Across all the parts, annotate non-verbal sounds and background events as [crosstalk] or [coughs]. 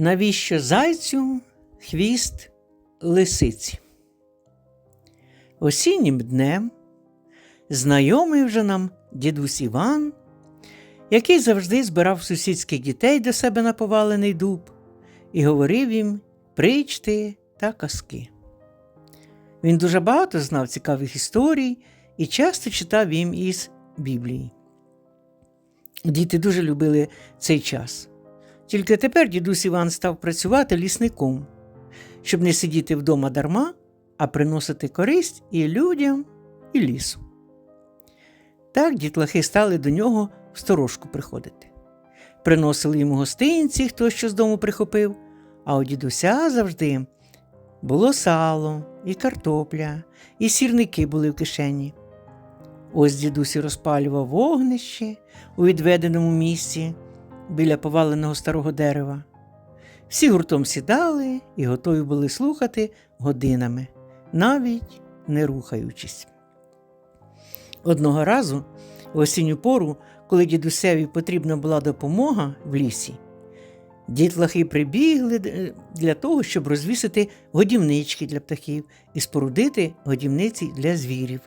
Навіщо зайцю хвіст лисиці? Осіннім днем знайомий вже нам дідусь Іван, який завжди збирав сусідських дітей до себе на повалений дуб і говорив їм причти та казки. Він дуже багато знав цікавих історій і часто читав їм із Біблії. Діти дуже любили цей час. Тільки тепер дідусь Іван став працювати лісником, щоб не сидіти вдома дарма, а приносити користь і людям, і лісу. Так дітлахи стали до нього в сторожку приходити. Приносили йому гостинці, хто що з дому прихопив, а у дідуся завжди було сало, і картопля, і сірники були в кишені. Ось дідусь розпалював вогнище у відведеному місці біля поваленого старого дерева. Всі гуртом сідали і готові були слухати годинами, навіть не рухаючись. Одного разу, в осінню пору, коли дідусеві потрібна була допомога в лісі, дітлахи прибігли для того, щоб розвісити годівнички для птахів і спорудити годівниці для звірів.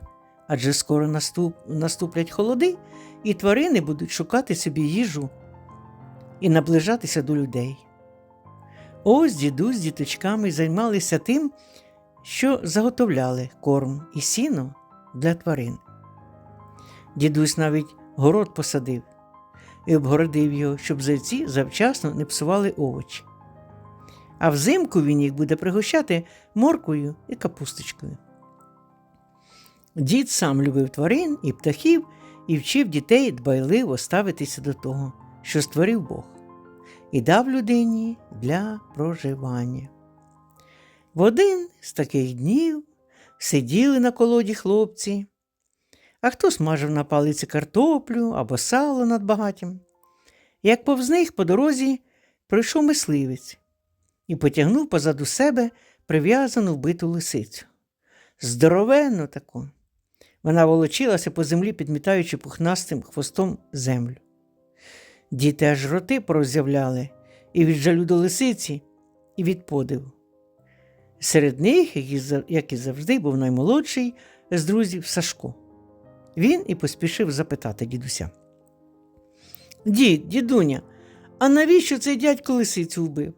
Адже скоро наступ, наступлять холоди, і тварини будуть шукати собі їжу і наближатися до людей. Ось дідусь з діточками займалися тим, що заготовляли корм і сіно для тварин. Дідусь навіть город посадив і обгородив його, щоб зайці завчасно не псували овочі. А взимку він їх буде пригощати моркою і капусточкою. Дід сам любив тварин і птахів і вчив дітей дбайливо ставитися до того, що створив Бог, і дав людині для проживання. В один з таких днів сиділи на колоді хлопці, а хто смажив на палиці картоплю або сало над багатім. Як повз них по дорозі пройшов мисливець і потягнув позаду себе прив'язану вбиту лисицю. Здоровенну таку. Вона волочилася по землі, підмітаючи пухнастим хвостом землю. Діти аж роти пороззявляли і від жалю до лисиці, і від подиву. Серед них, як і завжди, був наймолодший з друзів Сашко. Він і поспішив запитати дідуся. Дід, дідуня, а навіщо цей дядько лисицю вбив?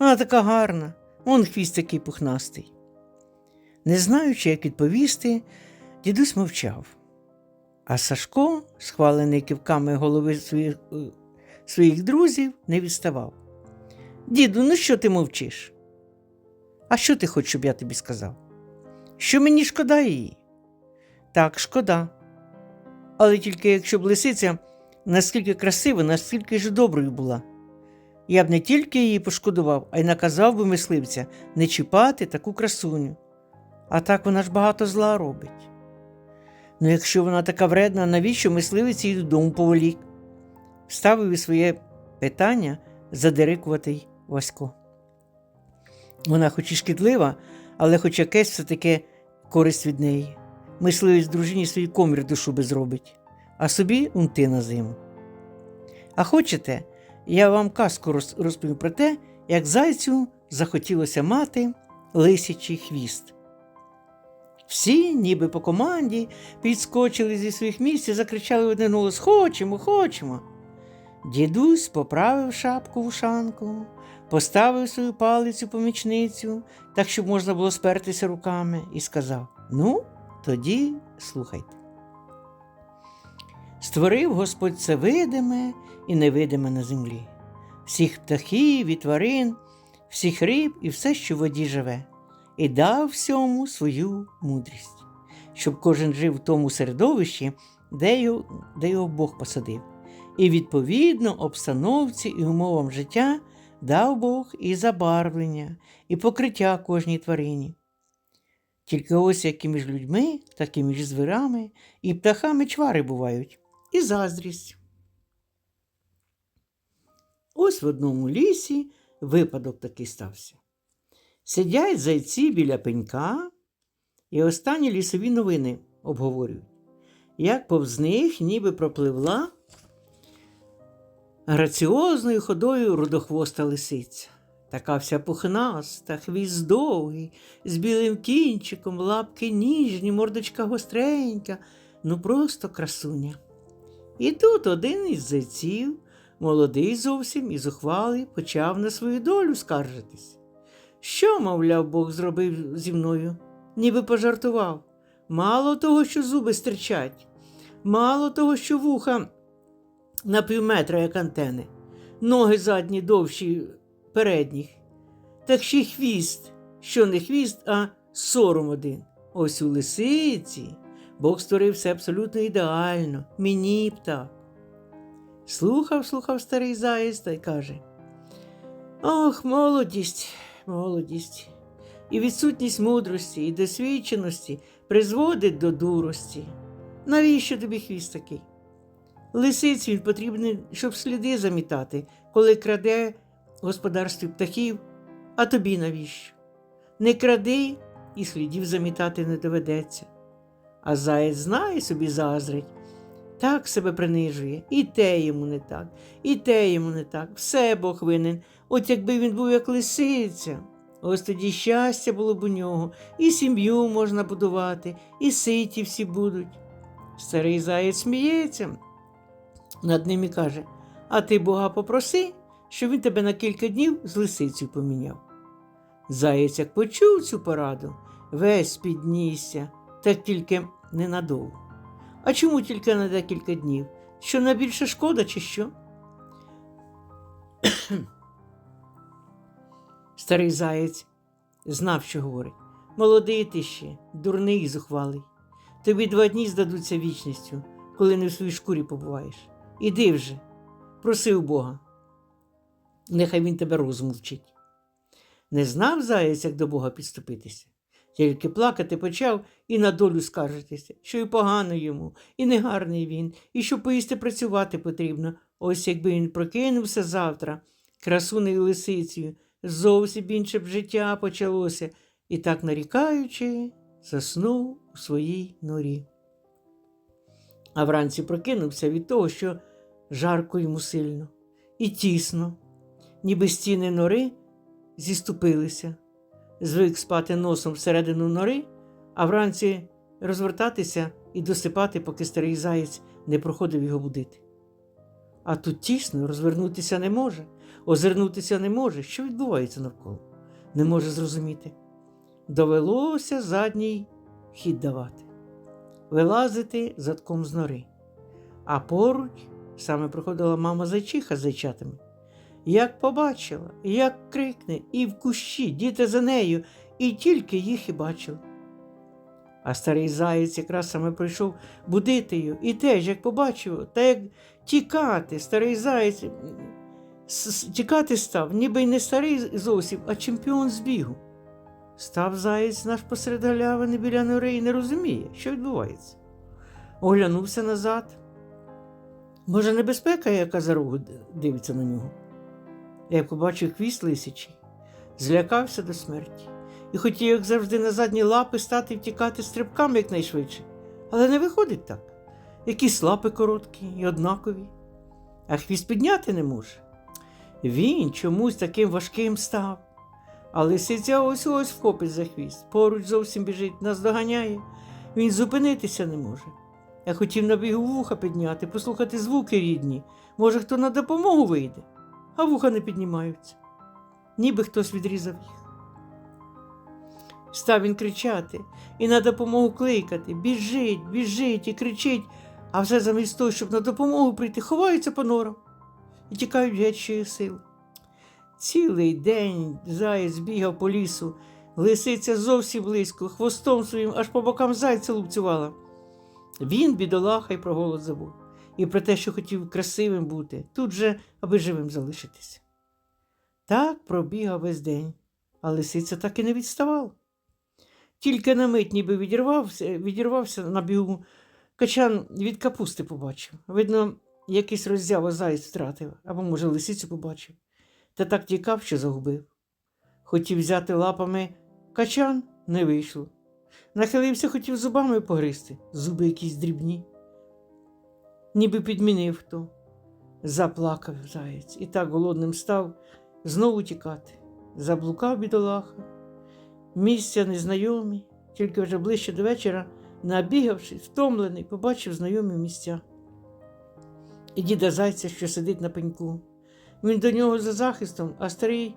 Вона така гарна, он хвіст такий пухнастий. Не знаючи, як відповісти, дідусь мовчав. А Сашко, схвалений кивками голови своїх, своїх друзів, не відставав. Діду, ну що ти мовчиш? А що ти хочеш, щоб я тобі сказав? Що мені шкода її? Так, шкода. Але тільки якщо б лисиця наскільки красива, наскільки ж доброю була. Я б не тільки її пошкодував, а й наказав би мисливця не чіпати таку красуню. А так вона ж багато зла робить. Ну, якщо вона така вредна, навіщо мисливець її додому поволік? Ставив і своє питання задирикуватий Васько. Вона хоч і шкідлива, але хоч якесь все таки користь від неї. Мисливець дружині свій комір до шуби зробить, а собі унти на зиму. А хочете, я вам казку розповім про те, як зайцю захотілося мати лисячий хвіст. Всі, ніби по команді, підскочили зі своїх місць і закричали один голос Хочемо, хочемо. Дідусь поправив шапку в ушанку, поставив свою палицю помічницю, так, щоб можна було спертися руками, і сказав: Ну, тоді слухайте. Створив Господь це видиме і невидиме на землі, всіх птахів і тварин, всіх риб і все, що в воді живе, і дав всьому свою мудрість, щоб кожен жив в тому середовищі, де його, де його Бог посадив. І відповідно обстановці і умовам життя дав Бог і забарвлення, і покриття кожній тварині. Тільки ось як і між людьми, так і між звірами і птахами чвари бувають, і заздрість. Ось в одному лісі випадок такий стався. Сидять зайці біля пенька, і останні лісові новини обговорюють, як повз них ніби пропливла граціозною ходою рудохвоста лисиця. Така вся пухнаста, хвіст довгий, з білим кінчиком, лапки ніжні, мордочка гостренька, ну просто красуня. І тут один із зайців, молодий зовсім і зухвалий, почав на свою долю скаржитись. Що, мовляв, Бог зробив зі мною? Ніби пожартував. Мало того, що зуби стирчать, мало того, що вуха на півметра, як антени, ноги задні довші передніх, так ще хвіст, що не хвіст, а сором один. Ось у лисиці Бог створив все абсолютно ідеально, мені б так. Слухав, слухав старий заєць та й каже: Ох, молодість, молодість, і відсутність мудрості і досвідченості призводить до дурості. Навіщо тобі хвіст такий? Лисиць він потрібен, щоб сліди замітати, коли краде в господарстві птахів, а тобі навіщо? Не кради і слідів замітати не доведеться. А заєць знає собі заздрить, так себе принижує, і те йому не так, і те йому не так, все Бог винен. От якби він був як лисиця. Ось тоді щастя було б у нього, і сім'ю можна будувати, і ситі всі будуть. Старий заєць сміється над ним і каже: А ти Бога попроси, щоб він тебе на кілька днів з лисицею поміняв. Заєць, як почув цю пораду, весь піднісся, так тільки ненадовго. А чому тільки на декілька днів? Що найбільше шкода, чи що? [coughs] Старий заєць знав, що говорить. Молодий ти ще, дурний і зухвалий. Тобі два дні здадуться вічністю, коли не в своїй шкурі побуваєш. Іди вже, проси у Бога. Нехай він тебе розум вчить. Не знав заєць, як до Бога підступитися. Тільки плакати почав і на долю скаржитися, що і погано йому, і негарний він, і що поїсти працювати потрібно. Ось якби він прокинувся завтра, красунею лисицею, зовсім інше б життя почалося, і так нарікаючи, заснув у своїй норі. А вранці прокинувся від того, що жарко йому сильно і тісно, ніби стіни нори зіступилися звик спати носом всередину нори, а вранці розвертатися і досипати, поки старий заєць не проходив його будити. А тут тісно розвернутися не може, озирнутися не може. Що відбувається навколо? Не може зрозуміти. Довелося задній хід давати, вилазити задком з нори. А поруч саме проходила мама зайчиха з зайчатами. Як побачила, як крикне, і в кущі діти за нею, і тільки їх і бачив. А старий заєць якраз саме прийшов будити її, і теж, як побачив, та як тікати, старий заєць тікати став, ніби й не старий зовсім, а чемпіон з бігу. Став заєць наш посеред галявини біля нори і не розуміє, що відбувається. Оглянувся назад. Може, небезпека, яка за рогу дивиться на нього. Я побачив хвіст лисячий, злякався до смерті і хотів, як завжди, на задні лапи стати втікати стрибками якнайшвидше. Але не виходить так. Якісь лапи короткі і однакові, а хвіст підняти не може. Він чомусь таким важким став. А лисиця ось ось вхопить за хвіст, поруч зовсім біжить, нас доганяє. Він зупинитися не може. Я хотів на бігу вуха підняти, послухати звуки рідні. Може, хто на допомогу вийде а вуха не піднімаються, ніби хтось відрізав їх. Став він кричати і на допомогу кликати біжить, біжить і кричить, а все замість того, щоб на допомогу прийти, ховаються по норам і тікають геть ще сил. Цілий день заєць бігав по лісу, лисиця зовсім близько, хвостом своїм аж по бокам зайця лупцювала. Він, бідолаха, й про голод забув і про те, що хотів красивим бути, тут же, аби живим залишитися. Так пробігав весь день, а лисиця так і не відставала. Тільки на мить ніби відірвався відірвався на бігу, качан від капусти побачив. Видно, якийсь роззяво заєць втратив, або, може, лисицю побачив, та так тікав, що загубив. Хотів взяти лапами качан не вийшло. Нахилився, хотів зубами погризти, зуби якісь дрібні ніби підмінив хто. Заплакав заєць і так голодним став знову тікати. заблукав бідолаха, місця незнайомі, тільки вже ближче до вечора, набігавшись, втомлений, побачив знайомі місця. І діда зайця, що сидить на пеньку. Він до нього за захистом, а старий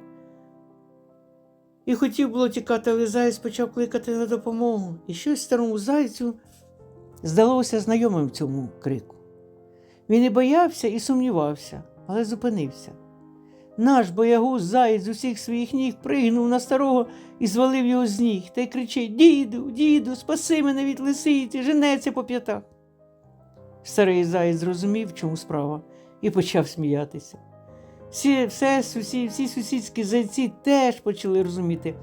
і хотів було тікати, але заєць почав кликати на допомогу. І щось старому зайцю здалося знайомим цьому крику. Він і боявся, і сумнівався, але зупинився. Наш боягуз заєць з усіх своїх ніг пригнув на старого і звалив його з ніг та й кричить Діду, діду, спаси мене від лисиці, женеться по п'ятах. Старий заєць зрозумів, в чому справа, і почав сміятися. Всі, все, сусі, всі сусідські зайці теж почали розуміти,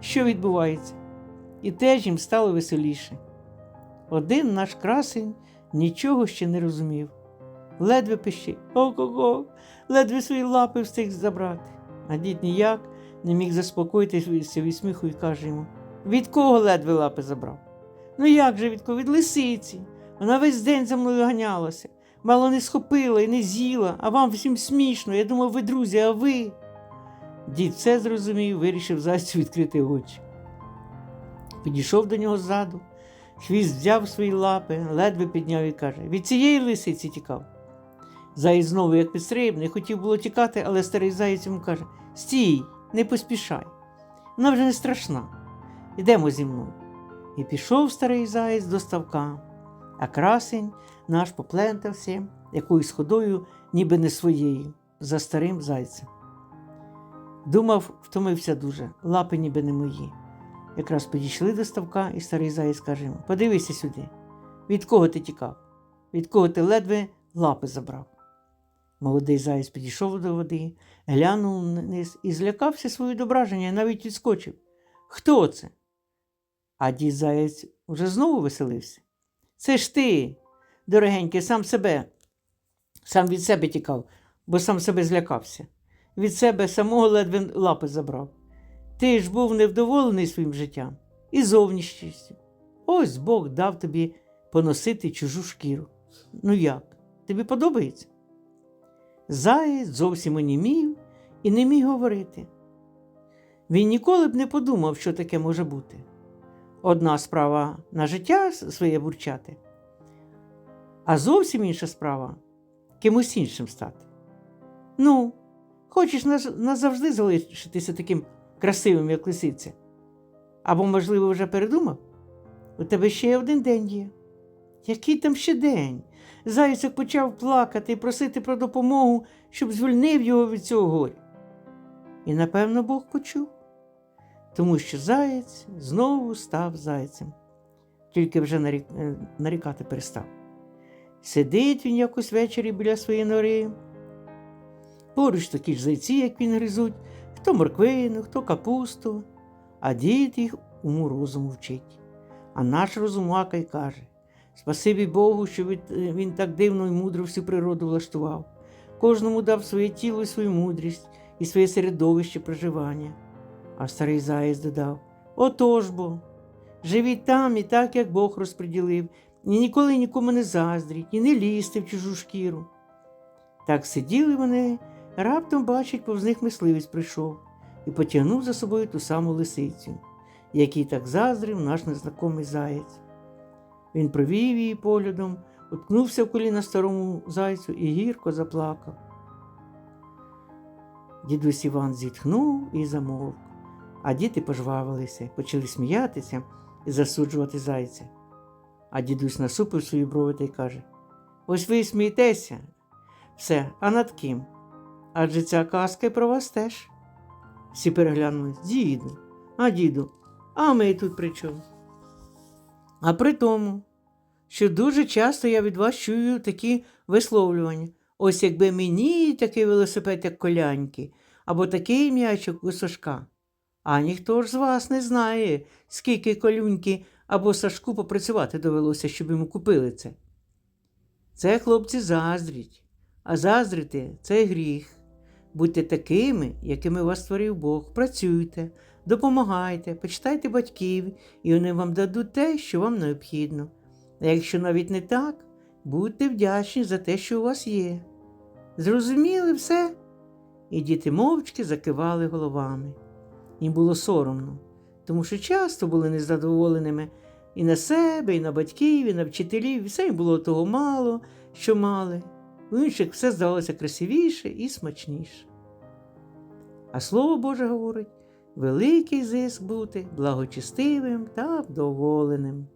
що відбувається, і теж їм стало веселіше. Один наш красень нічого ще не розумів. Ледве пищить ого-го, ледве свої лапи встиг забрати. А дід ніяк не міг заспокоїтися від сміху і каже йому: від кого ледве лапи забрав? Ну як же від кого? Від лисиці. Вона весь день за мною ганялася. Мало не схопила і не з'їла, а вам всім смішно. Я думав, ви друзі, а ви. Дід все зрозумів, вирішив зайцю відкрити очі. Підійшов до нього ззаду, хвіст взяв свої лапи, ледве підняв і каже: від цієї лисиці тікав. Заєць знову, як підстрибний, хотів було тікати, але старий заєць йому каже: Стій, не поспішай. Вона вже не страшна. Йдемо зі мною. І пішов старий заєць до ставка, а красень наш поплентався якоюсь ходою, ніби не своєю, за старим зайцем. Думав, втомився дуже, лапи ніби не мої. Якраз підійшли до ставка, і старий заєць каже йому: Подивися сюди, від кого ти тікав? Від кого ти ледве лапи забрав? Молодий заєць підійшов до води, глянув вниз і злякався своє відображення і навіть відскочив. Хто це? А дід заєць уже знову веселився. Це ж ти, дорогенький, сам себе, сам від себе тікав, бо сам себе злякався. Від себе самого ледве лапи забрав. Ти ж був невдоволений своїм життям і зовнішністю. Ось Бог дав тобі поносити чужу шкіру. Ну як? Тобі подобається? Заєць зовсім онімів і не міг говорити. Він ніколи б не подумав, що таке може бути. Одна справа на життя своє бурчати, а зовсім інша справа кимось іншим стати. Ну, хочеш назавжди залишитися таким красивим, як лисиця? Або, можливо, вже передумав? У тебе ще один день є. Який там ще день? Зайцик почав плакати і просити про допомогу, щоб звільнив його від цього горя. І, напевно, Бог почув, тому що заєць знову став зайцем, тільки вже е, нарікати перестав. Сидить він якось ввечері біля своєї нори. Поруч такі ж зайці, як він гризуть, хто морквину, хто капусту, а дід їх уму розуму вчить. А наш розумака й каже: Спасибі Богу, що е, він так дивно і мудро всю природу влаштував. Кожному дав своє тіло і свою мудрість і своє середовище проживання. А старий заєць додав: Отож бо, живіть там і так, як Бог розподілив, і ніколи нікому не заздріть, і не лізьте в чужу шкіру. Так сиділи вони, раптом бачить, повз них мисливець прийшов і потягнув за собою ту саму лисицю, який так заздрив наш незнакомий заєць. Він провів її поглядом, уткнувся в коліна старому зайцю і гірко заплакав. Дідусь Іван зітхнув і замовк, а діти пожвавилися, почали сміятися і засуджувати зайця. А дідусь насупив свої брови та й каже: Ось ви й смієтеся. Все, а над ким? Адже ця казка й про вас теж. Всі переглянулись. Діду, а діду, а ми тут при чому? А при тому, що дуже часто я від вас чую такі висловлювання. Ось якби мені такий велосипед, як коляньки, або такий м'ячик у Сашка. А ніхто ж з вас не знає, скільки колюньки або Сашку попрацювати довелося, щоб йому купили це. Це хлопці заздрять, а заздрити це гріх. Будьте такими, якими вас створив Бог. Працюйте, допомагайте, почитайте батьків, і вони вам дадуть те, що вам необхідно. А якщо навіть не так, будьте вдячні за те, що у вас є. Зрозуміли все? І діти мовчки закивали головами. Їм було соромно, тому що часто були незадоволеними і на себе, і на батьків, і на вчителів, все їм було того мало, що мали. У інших все здавалося красивіше і смачніше. А слово Боже говорить, великий зиск бути благочестивим та вдоволеним.